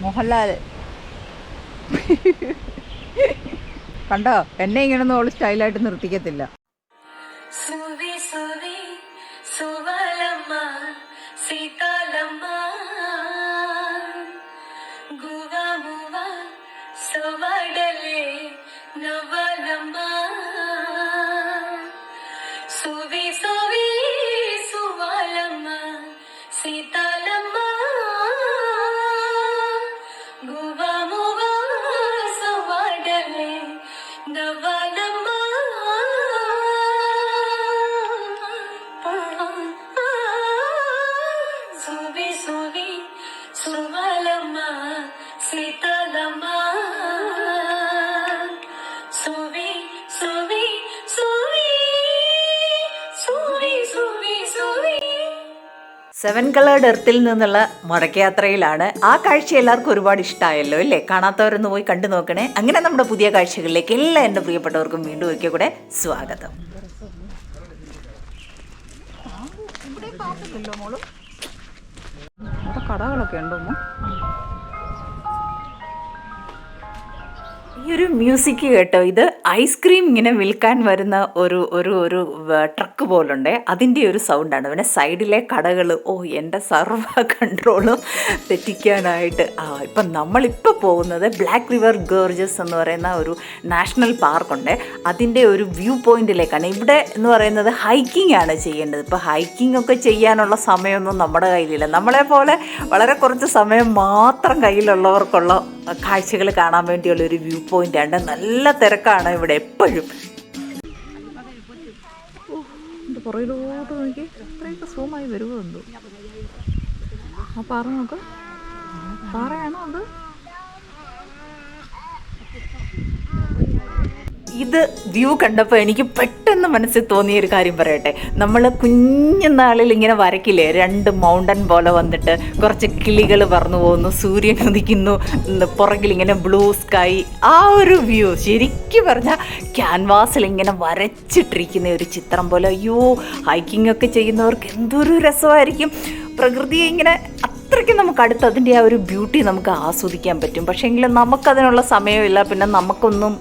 മോഹൻലാൽ കണ്ടോ? എന്നെ ഇങ്ങനെ ഒന്നും അവൾ സ്റ്റൈലായിട്ട് നിർത്തിക്കത്തില്ല. సువలమ్మ సీతలమ్మ సువి సువి సువి సువి సువి సువి സെവൻ കളേർഡ് എർത്തിൽ നിന്നുള്ള മടക്കയാത്രയിലാണ് ആ കാഴ്ച എല്ലാവർക്കും ഒരുപാട് ഇഷ്ടമായല്ലോ അല്ലേ കാണാത്തവരൊന്ന് പോയി കണ്ടു നോക്കണേ അങ്ങനെ നമ്മുടെ പുതിയ കാഴ്ചകളിലേക്ക് എല്ലാ എൻ്റെ പ്രിയപ്പെട്ടവർക്കും വീണ്ടും ഒരിക്കൽ കൂടെ സ്വാഗതം അവിടെ കടകളൊക്കെ ഉണ്ടോ ഒരു മ്യൂസിക് കേട്ടോ ഇത് ഐസ്ക്രീം ഇങ്ങനെ വിൽക്കാൻ വരുന്ന ഒരു ഒരു ഒരു ട്രക്ക് പോലുണ്ട്. അതിന്റെ ഒരു സൗണ്ടാണ് പിന്നെ സൈഡിലെ കടകൾ ഓ എന്റെ സർവ കൺട്രോളും തെറ്റിക്കാനായിട്ട്. ആ ഇപ്പം നമ്മളിപ്പോൾ പോകുന്നത് ബ്ലാക്ക് റിവർ ഗേർജസ് എന്ന് പറയുന്ന ഒരു നാഷണൽ പാർക്കുണ്ട് അതിന്റെ ഒരു വ്യൂ പോയിന്റിലേക്കാണ് ഇവിടെ എന്ന് പറയുന്നത് ഹൈക്കിംഗ് ആണ് ചെയ്യേണ്ടത്. ഇപ്പോൾ ഹൈക്കിംഗ് ഒക്കെ ചെയ്യാനുള്ള സമയമൊന്നും നമ്മുടെ കയ്യിലില്ല. നമ്മളെ പോലെ വളരെ കുറച്ച് സമയം മാത്രം കയ്യിലുള്ളവർക്കുള്ള കാഴ്ചകൾ കാണാൻ വേണ്ടിയുള്ള ഒരു വ്യൂ പോയിന്റ് ആണ്. നല്ല തിരക്കാണ് ഇവിടെ എപ്പോഴും. പുറകിലോട്ട് നോക്കി ഇത്രയൊക്കെ സൂമായി വരുമോ എന്തോ? ആ പാറ നോക്ക്. പാറയാണോ അത്? ഇത് വ്യൂ കണ്ടപ്പോൾ എനിക്ക് പെട്ടെന്ന് മനസ്സിൽ തോന്നിയ ഒരു കാര്യം പറയട്ടെ. നമ്മൾ കുഞ്ഞുനാളിൽ ഇങ്ങനെ വരയ്ക്കില്ലേ? രണ്ട് മൗണ്ടൻ പോലെ വന്നിട്ട് കുറച്ച് കിളികൾ പറന്നു പോകുന്നു സൂര്യൻ ഉദിക്കുന്നു പുറകിൽ ഇങ്ങനെ ബ്ലൂ സ്കൈ ആ ഒരു വ്യൂ ശരിക്കും പറഞ്ഞാൽ ക്യാൻവാസിൽ ഇങ്ങനെ വരച്ചിട്ടിരിക്കുന്ന ഒരു ചിത്രം പോലെ. അയ്യോ ഹൈക്കിംഗ് ഒക്കെ ചെയ്യുന്നവർക്ക് എന്തൊരു രസമായിരിക്കും. പ്രകൃതിയെ ഇങ്ങനെ അത്രയ്ക്ക് നമുക്ക് അടുത്ത് അതിന്റെ ആ ഒരു ബ്യൂട്ടി നമുക്ക് ആസ്വദിക്കാൻ പറ്റും. പക്ഷേ നമുക്കതിനുള്ള സമയമില്ല. പിന്നെ നമുക്കൊന്നും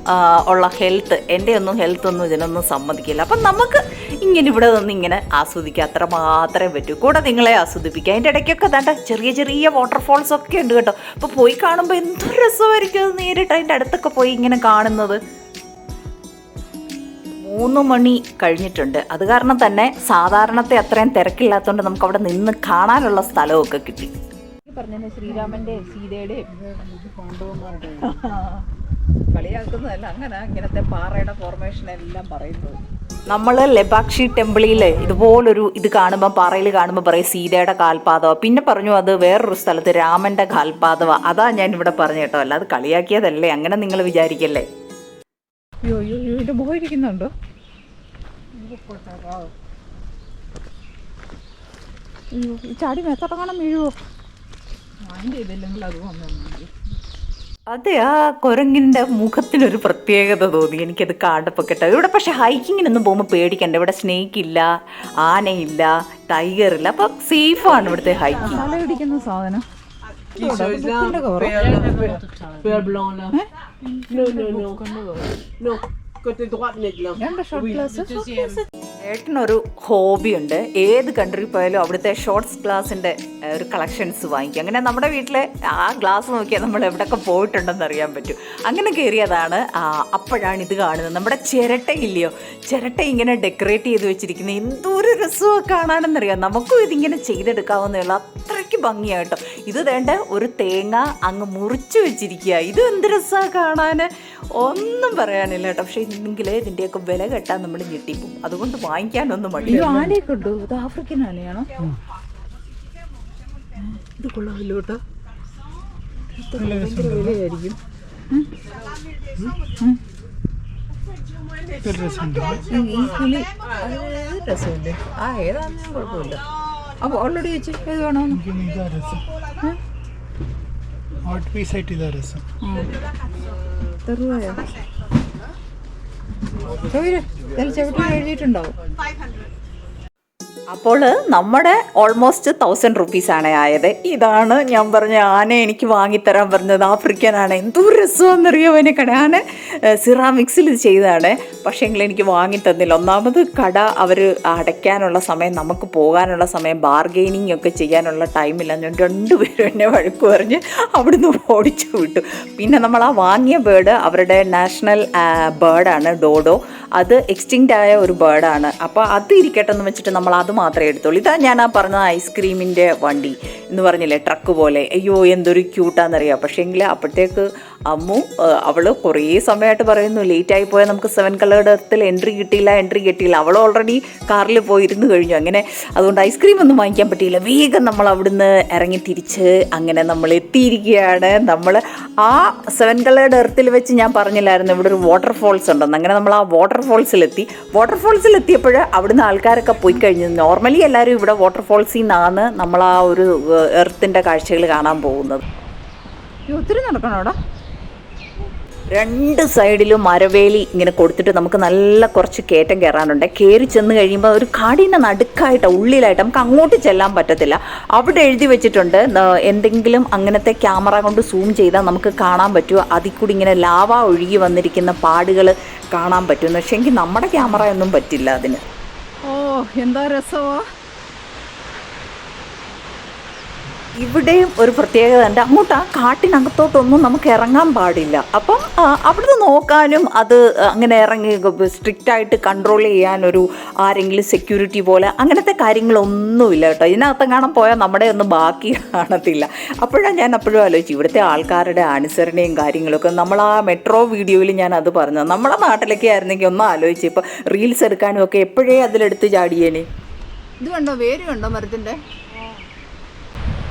ഉള്ള ഹെൽത്ത് എന്റെ ഒന്നും ഹെൽത്ത് ഒന്നും ഇതിനൊന്നും സമ്മതിക്കില്ല. അപ്പം നമുക്ക് ഇങ്ങനെ ഇവിടെ നിന്ന് ഇങ്ങനെ ആസ്വദിക്കുക അത്ര മാത്രമേ പറ്റൂ. കൂടെ നിങ്ങളെ ആസ്വദിപ്പിക്കുക അതിന്റെ ഇടയ്ക്കൊക്കെ തേണ്ട ചെറിയ ചെറിയ വാട്ടർഫോൾസ് ഒക്കെ ഉണ്ട് കേട്ടോ. അപ്പോൾ പോയി കാണുമ്പോൾ എന്തൊരു രസമായിരിക്കും അത് നേരിട്ട് അതിന്റെ അടുത്തൊക്കെ പോയി ഇങ്ങനെ കാണുന്നത്. മൂന്ന് മണി കഴിഞ്ഞിട്ടുണ്ട്. അത് കാരണം തന്നെ സാധാരണത്തെ അത്രയും തിരക്കില്ലാത്തതുകൊണ്ട് നമുക്ക് അവിടെ നിന്ന് കാണാനുള്ള സ്ഥലമൊക്കെ കിട്ടി. ശ്രീരാമന്റെ സീതയുടെ കളിയാക്കുന്നതല്ല അങ്ങനെ ഇങ്ങനത്തെ പാറയുടെ ഫോർമേഷൻ എല്ലാം പറയുന്നത്. നമ്മൾ ലബാക്ഷി ടെമ്പിളിൽ ഇതുപോലൊരു ഇത് കാണുമ്പോൾ പാറയിൽ കാണുമ്പോൾ പറയും സീതയുടെ കാൽപാദവ. പിന്നെ പറഞ്ഞു അത് വേറൊരു സ്ഥലത്ത് രാമന്റെ കാൽപാദവ. അതാ ഞാൻ ഇവിടെ പറഞ്ഞു കേട്ടോ. അല്ലാതെ കളിയാക്കിയതല്ലേ. അങ്ങനെ നിങ്ങൾ വിചാരിക്കല്ലേ? അയ്യോ അയ്യോ അയ്യോ ഇത് പോയിരിക്കുന്നുണ്ടോ അയ്യോ ഈ ചാടി മേത്തോട്ടങ്ങാണം വീഴുവോ അത് ആ കുരങ്ങിന്റെ മുഖത്തിനൊരു പ്രത്യേകത തോന്നി എനിക്കത് കാണപ്പൊ കേട്ടോ ഇവിടെ പക്ഷേ ഹൈക്കിങ്ങിനൊന്നും പോകുമ്പോൾ പേടിക്കണ്ട ഇവിടെ സ്നേക്ക് ഇല്ല ആനയില്ല ടൈഗർ ഇല്ല അപ്പം സേഫാണ് ഇവിടുത്തെ ഹൈക്കിങ് തല പിടിക്കുന്ന സാധനം No, no, no. Non, ഏട്ടനൊരു ഹോബിയുണ്ട് ഏത് കൺട്രി പോയാലും അവിടുത്തെ ഷോർട്സ് ഗ്ലാസിന്റെ ഒരു കളക്ഷൻസ് വാങ്ങിക്കും. അങ്ങനെ നമ്മുടെ വീട്ടിലെ ആ ഗ്ലാസ് നോക്കിയാൽ നമ്മൾ എവിടെയൊക്കെ പോയിട്ടുണ്ടെന്ന് അറിയാൻ പറ്റും. അങ്ങനെ കയറിയതാണ് അപ്പോഴാണ് ഇത് കാണുന്നത്. നമ്മുടെ ചിരട്ടയില്ലയോ? ചിരട്ട ഇങ്ങനെ ഡെക്കറേറ്റ് ചെയ്ത് വെച്ചിരിക്കുന്നത് എന്തോരു രസമൊക്കെ കാണാനെന്നറിയാം? നമുക്കും ഇതിങ്ങനെ ചെയ്തെടുക്കാവുന്നേ ഉള്ളൂ. അത്രയ്ക്ക് ഭംഗിയാട്ടോ. ഇത് വേണ്ട ഒരു തേങ്ങ അങ്ങ് മുറിച്ച് വെച്ചിരിക്കുക. ഇത് എന്ത് രസമാണ് കാണാൻ ഒന്നും പറയാനില്ല കേട്ടോ. പക്ഷേ ഇല്ലെങ്കിൽ ഇതിന്റെയൊക്കെ വില കെട്ടാൻ നമ്മൾ ഞെട്ടിപ്പോവും. അതുകൊണ്ട് വാങ്ങിക്കാനൊന്നും മടി ആനയൊക്കെ ഉണ്ടോ? ഇത് ആഫ്രിക്കൻ ആനയാണോ? ഇത് കൊള്ളാമല്ലോ കേട്ടോ. ഇത് ഭയങ്കര വിലയായിരിക്കും. ഈ- കിളി അത് ഏത് ആ ഏതാണെന്നും കുഴപ്പമില്ല. അപ്പോൾ ഓൾറെഡി വെച്ച് ഏത് വേണമെന്ന്? ഹാർട്ട് പീസ് ആയിട്ട് ഇതാ രസം. എത്ര രൂപയോ ചെവിട്ട് എഴുതിയിട്ടുണ്ടാവും. അപ്പോൾ നമ്മുടെ ഓൾമോസ്റ്റ് തൗസൻഡ് റുപ്പീസാണ് ആയത്. ഇതാണ് ഞാൻ പറഞ്ഞ ആന എനിക്ക് വാങ്ങിത്തരാൻ പറഞ്ഞത്. ആഫ്രിക്കൻ ആണ് എന്തോ രസമെന്നറിയോ അവനെ കട. ആന സിറാമിക്സിൽ ഇത് ചെയ്തതാണ്. പക്ഷേ എങ്കിൽ എനിക്ക് വാങ്ങി തന്നില്ല. ഒന്നാമത് കട അവർ അടയ്ക്കാനുള്ള സമയം നമുക്ക് പോകാനുള്ള സമയം ബാർഗെയിനിങ് ഒക്കെ ചെയ്യാനുള്ള ടൈമില്ല ഞാൻ രണ്ടുപേരും എന്നെ വഴക്ക് പറഞ്ഞ് അവിടുന്ന് ഓടിച്ചു വിട്ടു. പിന്നെ നമ്മൾ ആ വാങ്ങിയ ബേർഡ് അവരുടെ നാഷണൽ ബേർഡാണ് ഡോഡോ അത് എക്സ്റ്റിങ്ക്റ്റ് ആയ ഒരു ബേർഡാണ് അപ്പോൾ അത് ഇരിക്കട്ടെ എന്ന് വെച്ചിട്ട് നമ്മൾ അത് മാത്രമേ എടുത്തുള്ളൂ. ഇതാ ഞാൻ ആ പറഞ്ഞ ഐസ്ക്രീമിന്റെ വണ്ടി എന്ന് പറഞ്ഞില്ലേ ട്രക്ക് പോലെ. അയ്യോ എന്തൊരു ക്യൂട്ടാന്നറിയാം പക്ഷേ എങ്കിൽ അപ്പോഴത്തേക്ക് അമ്മു അവൾ കുറേ സമയമായിട്ട് പറയുന്നു ലേറ്റ് ആയി പോയാൽ നമുക്ക് സെവൻ കളേഡത്തിൽ എൻട്രി കിട്ടിയില്ല എൻട്രി കിട്ടിയില്ല. അവൾ ഓൾറെഡി കാറിൽ പോയിരുന്നു കഴിഞ്ഞു. അങ്ങനെ അതുകൊണ്ട് ഐസ്ക്രീം ഒന്നും വാങ്ങിക്കാൻ പറ്റിയില്ല. വേഗം നമ്മൾ അവിടുന്ന് ഇറങ്ങി തിരിച്ച് അങ്ങനെ നമ്മൾ എത്തിയിരിക്കുകയാണ്. നമ്മൾ ആ സെവൻ കളേഡ് എർത്തിൽ വെച്ച് ഞാൻ പറഞ്ഞില്ലായിരുന്നു ഇവിടെ ഒരു വാട്ടർഫോൾസ് ഉണ്ടെന്ന്. അങ്ങനെ നമ്മൾ ആ വാട്ടർഫോൾസിലെത്തി വാട്ടർഫോൾസിലെത്തിയപ്പോൾ അവിടുന്ന് ആൾക്കാരൊക്കെ പോയി കഴിഞ്ഞു. നോർമലി എല്ലാവരും ഇവിടെ വാട്ടർഫോൾസിൽ നിന്നാണ് നമ്മൾ ആ ഒരു എർത്തിന്റെ കാഴ്ചകൾ കാണാൻ പോകുന്നത്. ഒത്തിരി നടക്കണോ രണ്ട് സൈഡിലും മരവേലി ഇങ്ങനെ കൊടുത്തിട്ട് നമുക്ക് നല്ല കുറച്ച് കയറ്റം കയറാനുണ്ട്. കയറി ചെന്ന് കഴിയുമ്പോൾ ഒരു കാടിന്റെ നടുക്കായിട്ട് ഉള്ളിലായിട്ട് നമുക്ക് അങ്ങോട്ട് ചെല്ലാൻ പറ്റത്തില്ല. അവിടെ എഴുതി വെച്ചിട്ടുണ്ട് എന്തെങ്കിലും അങ്ങനത്തെ ക്യാമറ കൊണ്ട് സൂം ചെയ്താൽ നമുക്ക് കാണാൻ പറ്റുമോ അതിൽ കൂടി ഇങ്ങനെ ലാവ ഒഴുകി വന്നിരിക്കുന്ന പാടുകൾ കാണാൻ പറ്റുമെന്ന് പക്ഷേ എങ്കിൽ നമ്മുടെ ക്യാമറ ഒന്നും പറ്റില്ല അതിന്. ഓ എന്താ രസമാ ഇവിടെയും ഒരു പ്രത്യേകത ഉണ്ട്. അങ്ങോട്ട് ആ കാട്ടിനകത്തോട്ടൊന്നും നമുക്ക് ഇറങ്ങാൻ പാടില്ല. അപ്പം അവിടുന്ന് നോക്കാനും അത് അങ്ങനെ ഇറങ്ങി സ്ട്രിക്റ്റ് ആയിട്ട് കൺട്രോൾ ചെയ്യാൻ ഒരു ആരെങ്കിലും സെക്യൂരിറ്റി പോലെ അങ്ങനത്തെ കാര്യങ്ങളൊന്നുമില്ല കേട്ടോ. ഇതിനകത്ത് കാണാൻ പോയാൽ നമ്മുടെ ഒന്നും ബാക്കി കാണത്തില്ല. അപ്പോഴാണ് ഞാൻ അപ്പോഴും ആലോചിച്ചു ഇവിടുത്തെ ആൾക്കാരുടെ അനുസരണയും കാര്യങ്ങളൊക്കെ നമ്മൾ ആ മെട്രോ വീഡിയോയിൽ ഞാൻ അത് പറഞ്ഞു നമ്മളെ നാട്ടിലൊക്കെ ആയിരുന്നെങ്കിൽ ഒന്ന് ആലോചിച്ച് ഇപ്പോൾ റീൽസ് എടുക്കാനും ഒക്കെ എപ്പോഴേ അതിലെടുത്ത് ചാടിയേനെ? ഇത് കണ്ടോ? വേര് കണ്ടോ മരത്തിന്റെ?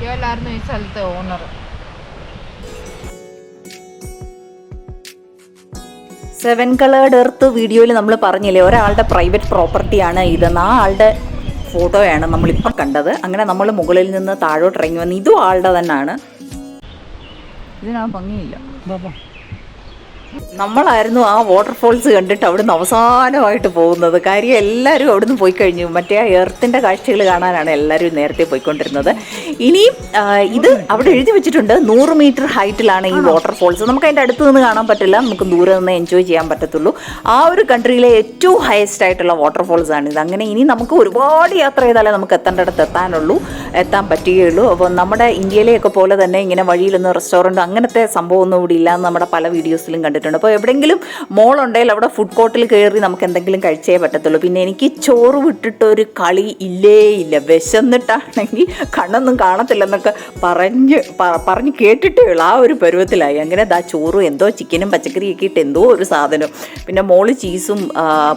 ഇവല്ലായിരുന്നു ഈ സ്ഥലത്തെ ഓണർ സെവൻ കളേർഡ് എർത്ത് വീഡിയോയിൽ നമ്മൾ പറഞ്ഞില്ലേ ഒരാളുടെ പ്രൈവറ്റ് പ്രോപ്പർട്ടിയാണ് ഇതെന്ന്. ആ ആളുടെ ഫോട്ടോയാണ് നമ്മളിപ്പം കണ്ടത്. അങ്ങനെ നമ്മൾ മുകളിൽ നിന്ന് താഴോട്ട് ഇറങ്ങി വന്ന് ഇതും ആളുടെ തന്നെയാണ്. ഇതിനാ ഭംഗിയില്ല. നമ്മളായിരുന്നു ആ വാട്ടർഫോൾസ് കണ്ടിട്ട് അവിടുന്ന് അവസാനമായിട്ട് പോകുന്നത്. കാര്യം എല്ലാവരും അവിടുന്ന് പോയി കഴിഞ്ഞു. മറ്റേ ആ എർത്തിന്റെ കാഴ്ചകൾ കാണാനാണ് എല്ലാവരും നേരത്തെ പോയിക്കൊണ്ടിരുന്നത്. ഇനിയും ഇത് അവിടെ എഴുതി വെച്ചിട്ടുണ്ട്. നൂറ് മീറ്റർ ഹൈറ്റിലാണ് ഈ വാട്ടർഫോൾസ് നമുക്ക് അതിന്റെ അടുത്ത് നിന്ന് കാണാൻ പറ്റില്ല. നമുക്ക് ദൂരെ നിന്ന് എൻജോയ് ചെയ്യാൻ പറ്റത്തുള്ളൂ. ആ ഒരു കൺട്രിയിലെ ഏറ്റവും ഹയസ്റ്റ് ആയിട്ടുള്ള വാട്ടർഫോൾസ് ആണ് ഇത്. അങ്ങനെ ഇനി നമുക്ക് ഒരുപാട് യാത്ര ചെയ്താലേ നമുക്ക് എത്തേണ്ടടുത്ത് എത്താനുള്ളൂ. എത്താൻ പറ്റുകയുള്ളൂ. അപ്പോൾ നമ്മുടെ ഇന്ത്യയിലെയൊക്കെ പോലെ തന്നെ ഇങ്ങനെ വഴിയിലൊന്നും റെസ്റ്റോറന്റ് അങ്ങനത്തെ സംഭവമൊന്നും കൂടി ഇല്ല എന്ന് നമ്മുടെ പല വീഡിയോസിലും കണ്ടിട്ടുണ്ട്. അപ്പോൾ എവിടെയെങ്കിലും മോൾ ഉണ്ടെങ്കിൽ അവിടെ ഫുഡ് കോർട്ടിൽ കയറി നമുക്ക് എന്തെങ്കിലും കഴിച്ചേ പറ്റത്തുള്ളൂ. പിന്നെ എനിക്ക് ചോറ് വിട്ടിട്ടൊരു കളി ഇല്ലേ ഇല്ല. വിശന്നിട്ടാണെങ്കിൽ കണ്ണൊന്നും കാണത്തില്ലെന്നൊക്കെ പറഞ്ഞ് പറഞ്ഞ് കേട്ടിട്ടേ ഉള്ളൂ. ആ ഒരു പരുവത്തിലായി. അങ്ങനെ ദാ ചോറും എന്തോ ചിക്കനും പച്ചക്കറിയൊക്കെ ഇട്ട് എന്തോ ഒരു സാധനം. പിന്നെ മോൾ ചീസും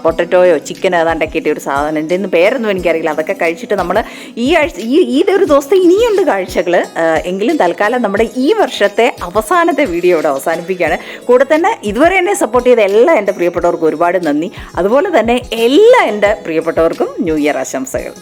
പൊട്ടറ്റോയോ ചിക്കൻ ഏതാണ്ടൊക്കെ ഇട്ട ഒരു സാധനം എന്റെ ഇന്ന് പേരൊന്നും എനിക്കറിയില്ല. അതൊക്കെ കഴിച്ചിട്ട് നമ്മൾ ഈ ആഴ്ച ഈ ഈ ഒരു ദിവസത്തെ ഇനിയുണ്ട് കാഴ്ചകൾ എങ്കിലും തൽക്കാലം നമ്മുടെ ഈ വർഷത്തെ അവസാനത്തെ വീഡിയോ ഇവിടെ അവസാനിപ്പിക്കുകയാണ്. കൂടെ തന്നെ ഇതുവരെ എന്നെ സപ്പോർട്ട് ചെയ്ത എല്ലാ എന്റെ പ്രിയപ്പെട്ടവർക്കും ഒരുപാട് നന്ദി. അതുപോലെ തന്നെ എല്ലാ എന്റെ പ്രിയപ്പെട്ടവർക്കും ന്യൂ ഇയർ ആശംസകൾ.